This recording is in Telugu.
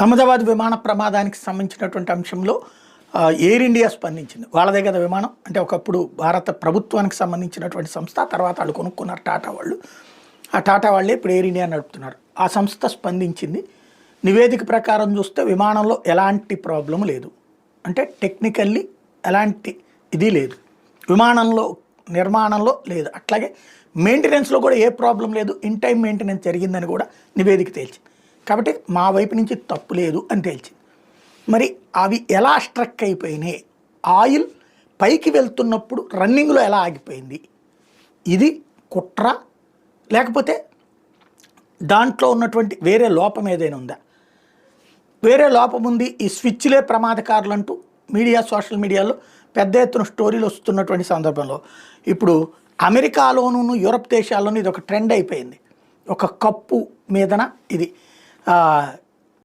అహ్మదాబాద్ విమాన ప్రమాదానికి సంబంధించినటువంటి అంశంలో ఎయిర్ ఇండియా స్పందించింది. వాళ్ళదే కదా విమానం? అంటే ఒకప్పుడు భారత ప్రభుత్వానికి సంబంధించినటువంటి సంస్థ తర్వాత వాళ్ళు కొనుక్కున్నారు టాటా వాళ్ళు. ఆ టాటా వాళ్ళే ఇప్పుడు ఎయిర్ ఇండియా నడుపుతున్నారు. ఆ సంస్థ స్పందించింది. నివేదిక ప్రకారం చూస్తే విమానంలో ఎలాంటి ప్రాబ్లం లేదు. అంటే టెక్నికల్లీ ఎలాంటి ఇది లేదు. విమానంలో నిర్మాణంలో లేదు. అట్లాగే మెయింటెనెన్స్లో కూడా ఏ ప్రాబ్లం లేదు. ఇన్ టైం మెయింటెనెన్స్ జరిగిందని కూడా నివేదిక తేల్చింది. కాబట్టి మా వైపు నుంచి తప్పు లేదు అని తేల్చింది. మరి అవి ఎలా స్ట్రక్ అయిపోయినాయి? ఆయిల్ పైకి వెళ్తున్నప్పుడు రన్నింగ్లో ఎలా ఆగిపోయింది? ఇది కుట్ర? లేకపోతే దాంట్లో ఉన్నటువంటి వేరే లోపం ఏదైనా ఉందా? వేరే లోపం ఉంది ఈ స్విచ్లే ప్రమాదకారులు అంటూ మీడియా సోషల్ మీడియాలో పెద్ద ఎత్తున స్టోరీలు వస్తున్నటువంటి సందర్భంలో. ఇప్పుడు అమెరికాలోనూ యూరప్ దేశాల్లోనూ ఇది ఒక ట్రెండ్ అయిపోయింది. ఒక కప్పు మీదన ఇది. ఆ,